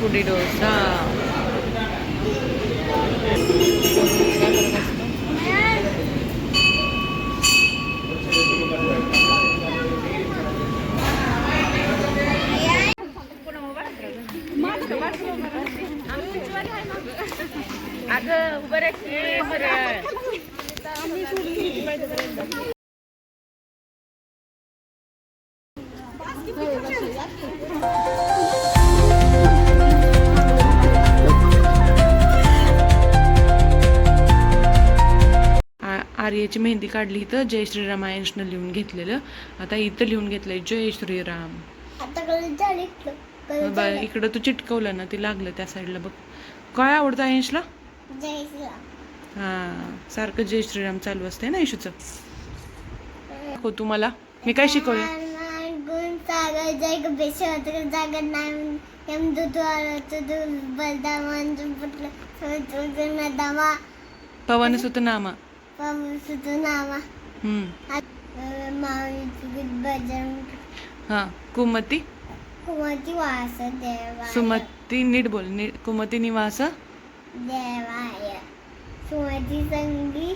पुडी डोसा अगं उभं बरं आर्याची मेहंदी काढली इथं जय श्रीराम आयन्सनं लिहून घेतलेलं. आता इथं लिहून घेतलंय जय श्रीराम. बा इकडं तू चिटकवलं ना ते लागलं त्या साईडला बघ. काय आवडतं श्रीराम. हा सारखं जय श्रीराम चालू असते ना यशूचं हो तुम्हाला मी काय शिकवलं? पवन सुत नामा हा कुमती? कुमती वास देवाय सुमती नीट बोल नीट कुमती निवास? देवाय. सुमती संगी.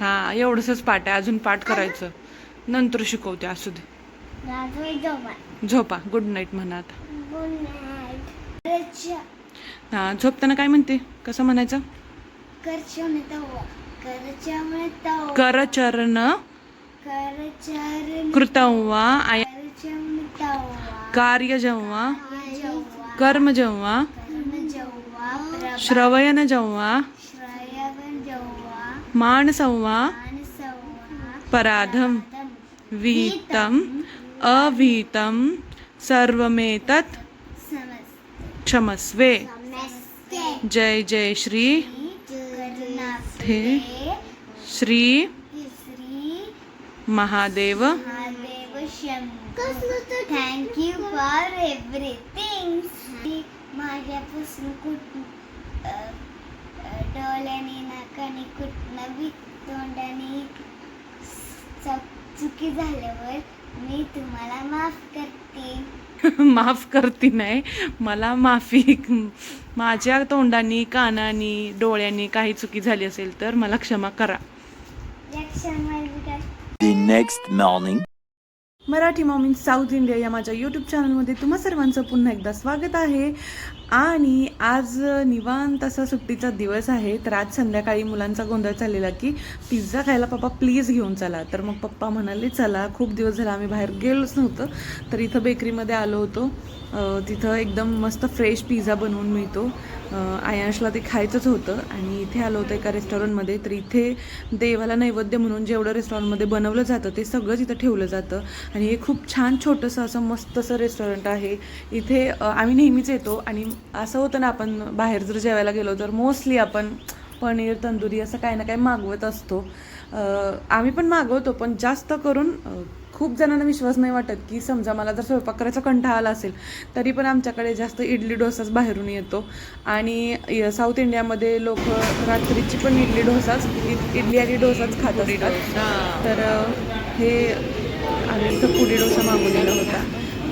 हा एवढंच पाठ आहे अजून पाठ करायचं. नंतर शिकवते असू दे. झोपा. गुड नाईट म्हणा आता. गुड नाईट करच्या हा झोपताना काय म्हणते? कसं म्हणायचं? करचरण कृतव्वा कार्य जेव्हा कर्म जेव्हा श्रवयन जेव्हा श्रयवन जेव्हा मान संवा मान संवा पराधम. विहितम अविहितम सर्वमेतत् क्षमस्वे। जय जय Shri करुणाथे Shri Shri Mahadev Mahadev thank you for everything माझ्यापासून कुठ डोळ्याने नाकाने कुठनं बी तोंडाने च- चुकी झाल्यावर मी तुम्हाला माफ करते. माफ करती नाही. मला माफी माझ्या तोंडानी कानानी डोळ्यांनी काही चुकी झाली असेल तर मला क्षमा करा. Next morning. मराठी मॉमिन साऊथ इंडिया या माझ्या यूट्यूब चॅनलमध्ये तुम्हा सर्वांचं पुन्हा एकदा स्वागत आहे. आणि आज निवांत असा सुट्टीचा दिवस आहे तर आज संध्याकाळी मुलांचा गोंधळ चाललेला की पिझ्झा खायला पप्पा प्लीज घेऊन चला. तर मग पप्पा म्हणाले चला खूप दिवस झाला आम्ही बाहेर गेलोच नव्हतं तर इथं बेकरीमध्ये आलो होतो. तिथं एकदम मस्त फ्रेश पिझ्झा बनवून मिळतो. आयांशला ते खायचंच होतं आणि इथे आलो होतं एका रेस्टॉरंटमध्ये तर इथे देवाला नैवेद्य म्हणून जेवढं रेस्टॉरंटमध्ये बनवलं जातं ते सगळं तिथं ठेवलं जातं. आणि हे खूप छान छोटंसं असं मस्त असं रेस्टॉरंट आहे. इथे आम्ही नेहमीच येतो आणि असं होतं ना आपण बाहेर जर जेवायला गेलो तर मोस्टली आपण पनीर तंदुरी असं काही ना काही मागवत असतो. आम्ही पण मागवतो पण जास्त करून खूप जणांना विश्वास नाही वाटत की समजा मला जर स्वयंपाक करायचा कंटाळा आला असेल तरी पण आमच्याकडे जास्त इडली डोसाच बाहेरून येतो. आणि साऊथ इंडियामध्ये लोक रात्रीची पण इडली डोसाच इडली आणि डोसाच खात असतात. तर हे आम्ही इथं पुडी डोसा मागवलेला होता.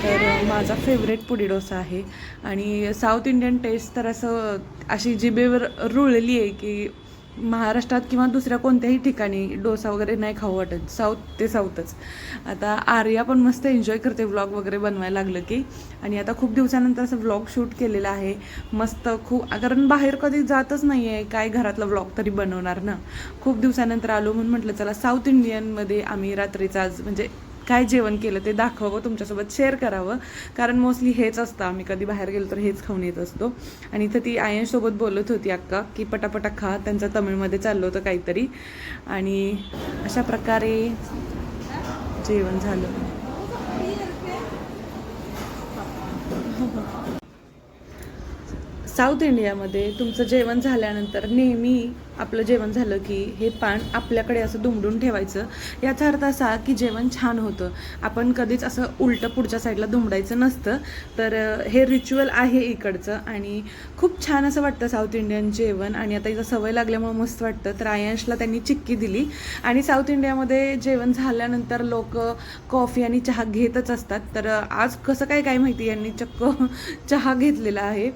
तर माझा फेवरेट पुडी डोसा आहे. आणि साऊथ इंडियन टेस्ट तर असं अशी जिभेवर रुळलेली आहे की महाराष्ट्रात किंवा दुसऱ्या कोणत्याही ठिकाणी डोसा वगैरे नाही खाऊ वाटत. साऊथ ते साऊथच आता आर्या पण मस्त एन्जॉय करते व्लॉग वगैरे बनवायला लागलं की. आणि आता खूप दिवसानंतर असं व्लॉग शूट केलेला आहे. मस्त खूप कारण बाहेर कधी जातच नाही आहे काय घरातला व्लॉग तरी बनवणार ना? खूप दिवसानंतर आलो म्हणून म्हटलं चला साऊथ इंडियनमध्ये आम्ही रात्रीचा आज म्हणजे काय जेवण केलं ते दाखवावं तुमच्यासोबत शेअर करावं. कारण मोस्टली हेच असतं आम्ही कधी बाहेर गेलो तर हेच खाऊन येत असतो. आणि इथं ती आयनसोबत बोलत होती अक्का की पटापटा खा त्यांचं तमिळमध्ये चाललं होतं काहीतरी. आणि अशा प्रकारे जेवण झालं. साऊथ इंडियामध्ये तुमचं जेवण झाल्यानंतर नेहमी आपलं जेवण झालं की हे पान आपल्याकडे असं दुमडून ठेवायचं. याचा अर्थ असा की जेवण छान होतं. आपण कधीच असं उलटं पुढच्या साईडला दुमडायचं नसतं. तर हे रिच्युअल आहे इकडचं आणि खूप छान असं वाटतं साऊथ इंडियन जेवण आणि आता इथं सवय लागल्यामुळे मस्त वाटतं. तर आयांशला त्यांनी चिक्की दिली आणि साऊथ इंडियामध्ये जेवण झाल्यानंतर लोक कॉफी आणि चहा घेतच असतात. तर आज कसं काय काय माहिती? यांनी चक्क चहा घेतलेला आहे.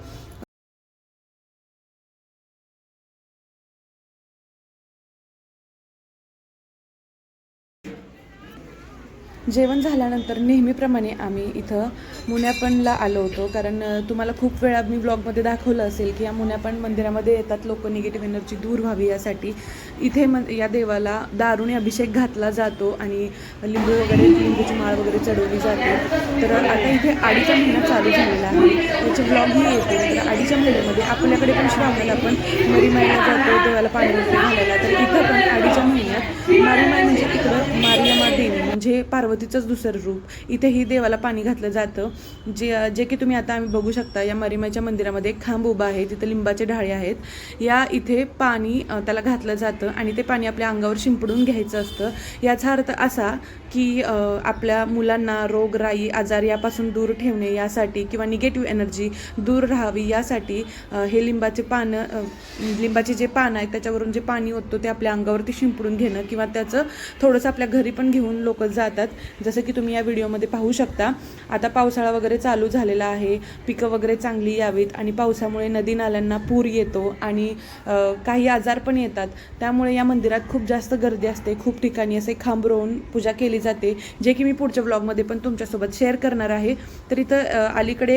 जेवण झाल्यानंतर नेहमीप्रमाणे आम्ही इथं मुन्यापणला आलो होतो. कारण तुम्हाला खूप वेळा मी ब्लॉगमध्ये दाखवलं असेल की या मुन्यापण मंदिरामध्ये येतात लोक निगेटिव्ह एनर्जी दूर व्हावी यासाठी. इथे म या देवाला दारुणी अभिषेक घातला जातो आणि लिंबू वगैरे लिंबूची माळ वगैरे चढवली जाते. तर आता इथे आडीचा महिना चालू झालेला आहे. त्याचे ब्लॉगही येते. तर आडीच्या महिन्यामध्ये आपल्याकडे पण श्रावणाला आपण मरीमाईला जातो देवाला पाणी वगैरे घालायला. तर इथं पण आडीच्या महिन्यात मारीमाय म्हणजे इकडं मारी म्हणजे पार्वतीचंच दुसरं रूप. इथेही देवाला पाणी घातलं जातं. जे जे की तुम्ही आता आम्ही बघू शकता या मारीमाईच्या मंदिरामध्ये एक खांब उभा आहे तिथं लिंबाचे ढाळे आहेत. या इथे पाणी त्याला घातलं जातं आणि ते पाणी आपल्या अंगावर शिंपडून घ्यायचं असतं. याचा अर्थ असा की आपल्या मुलांना रोगराई आजार यापासून दूर ठेवणे यासाठी किंवा निगेटिव्ह एनर्जी दूर राहावी यासाठी हे लिंबाचे पानं लिंबाचे जे पानं आहेत त्याच्यावरून जे पाणी ओततो ते आपल्या अंगावरती शिंपडून घेणं किंवा त्याचं थोडंसं आपल्या घरी पण घेऊन लोक जातात. जसं की तुम्ही या व्हिडिओमध्ये पाहू शकता आता पावसाळा वगैरे चालू झालेला आहे. पिकं वगैरे चांगली यावीत आणि पावसामुळे नदी नाल्यांना पूर येतो आणि काही आजार पण येतात. त्यामुळे या मंदिरात खूप जास्त गर्दी असते. खूप ठिकाणी असे खांब रोवून पूजा केली जाते जे की मी पुढच्या ब्लॉगमध्ये पण तुमच्यासोबत शेअर करणार आहे. तर इथं अलीकडे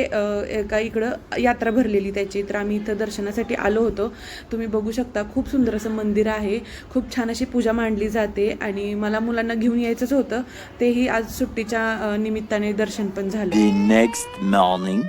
एका इकडं यात्रा भरलेली त्याची. तर आम्ही इथं दर्शनासाठी आलो होतो. तुम्ही बघू शकता खूप सुंदर असं मंदिर आहे. खूप छान अशी पूजा मांडली जाते आणि मला मुलांना घेऊन यायचंच होतं. तेही आज सुट्टीच्या निमित्ताने दर्शन पण झालं नेक्स्ट मॉर्निंग.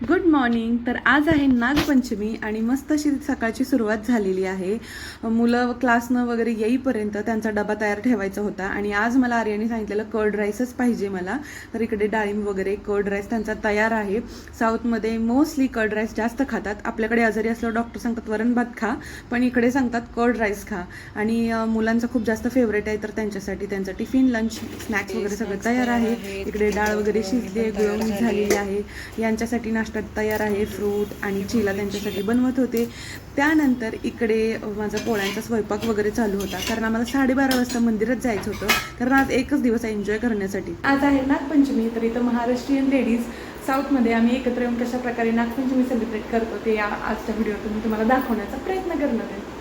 गुड मॉर्निंग तर आज आहे नागपंचमी आणि मस्त अशी सकाळची सुरुवात झालेली आहे. मुलं क्लासनं वगैरे येईपर्यंत त्यांचा डबा तयार ठेवायचा होता आणि आज मला आर्याने सांगितलेलं कर्ड राईसच पाहिजे मला. तर इकडे डाळिंब वगैरे कर्ड राईस त्यांचा तयार आहे. साऊथमध्ये मोस्टली कर्ड राईस जास्त खातात. आपल्याकडे आजारी असल्यावर डॉक्टर सांगतात वरण भात खा. पण इकडे सांगतात कर्ड राईस खा. आणि मुलांचा मुलांचं खूप जास्त फेवरेट आहे तर त्यांच्यासाठी त्यांचा टिफिन लंच स्नॅक्स वगैरे सगळं तयार आहे. इकडे डाळ वगैरे शिजली आहे गुळवणी झालेली आहे. यांच्यासाठी नाश्ता तयार आहे फ्रूट आणि चिला त्यांच्यासाठी बनवत होते. त्यानंतर इकडे माझा पोळ्यांचा स्वयंपाक वगैरे चालू होता. कारण आम्हाला साडेबारा वाजता मंदिरात जायचं होतं. कारण आज एकच दिवस एन्जॉय करण्यासाठी. आज आहे नागपंचमी तर इथं महाराष्ट्रीयन लेडीज साऊथमध्ये आम्ही एकत्र येऊन कशा प्रकारे नागपंचमी सेलिब्रेट करतो ते या आजच्या व्हिडिओतून तुम्हाला दाखवण्याचा प्रयत्न करणार आहे.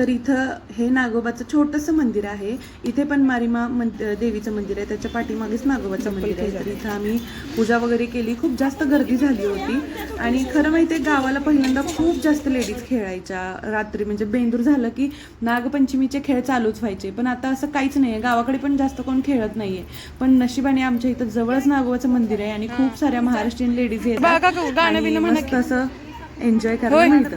तर इथं हे नागोबाचं छोटंसं मंदिर आहे. इथे पण मारिमा मंद देवीचं मंदिर आहे. त्याच्या पाठीमागेच नागोबाचं मंदिर आहे. तर इथं आम्ही पूजा वगैरे केली. खूप जास्त गर्दी झाली होती. आणि खरं माहिती आहे गावाला पहिल्यांदा खूप जास्त लेडीज खेळायच्या. रात्री म्हणजे बेंदूर झालं की नागपंचमीचे खेळ चालूच व्हायचे. पण आता असं काहीच नाही आहे गावाकडे पण जास्त कोण खेळत नाहीये. पण नशिबाने आमच्या इथं जवळच नागोबाचं मंदिर आहे आणि खूप साऱ्या महाराष्ट्रीयन लेडीज येतात. मस्त असं एन्जॉय करायला मिळतं.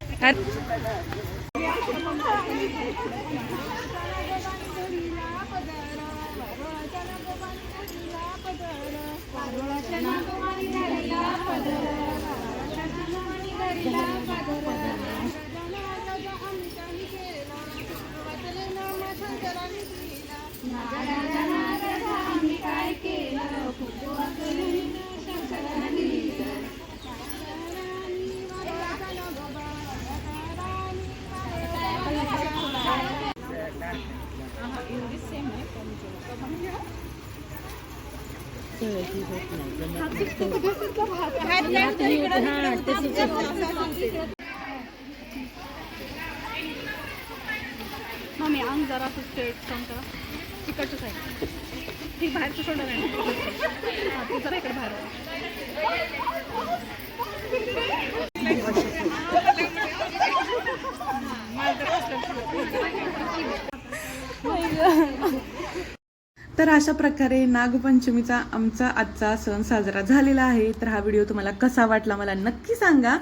Kan? At इत- मम्मी अंग जरा असं स्ट्रेट काम करा. तिकडचं आहे ठीक बाहेरचं सोडलं नाही. हा, जरा इकडे बाहेर तर अशा प्रकारे नागपंचमीचा आमचा आजचा सण साजरा झालेला आहे. तर हा व्हिडिओ तुम्हाला कसा वाटला मला नक्की सांगा.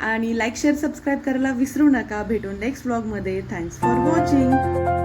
आणि लाईक शेअर सबस्क्राईब करायला विसरू नका. भेटून नेक्स्ट ब्लॉगमध्ये थँक्स फॉर वॉचिंग